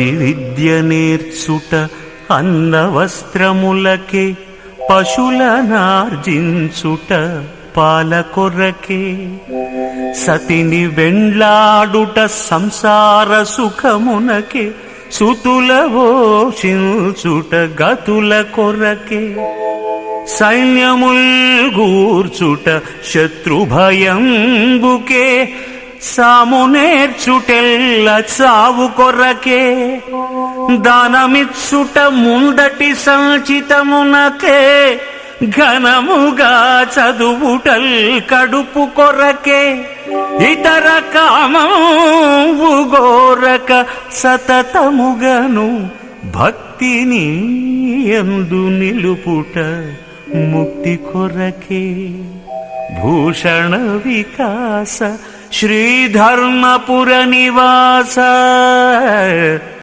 భక్తి విద్య నేర్చుట అన్న వస్త్రములకే పశులనార్జించుట పాల కొరకే సతిని వెండ్లాడుట సంసార సుఖమునకే సుతుల ఓషించుట గతుల కొరకే సైన్యముల్ గూర్చుట శత్రుభయంబుకే సాము నేర్చుటెల్ల చావు కొరకే. దానమిచ్చుట ముందటి సంచితమునకే. ఘనముగా చదువుటల్ కడుపు కొరకే. ఇతర కామము గోరక సతతముగను భక్తిని ఎందు నిలుపుట ముక్తి కొరకే. భూషణ వికాస श्रीधर्मपुरनिवास।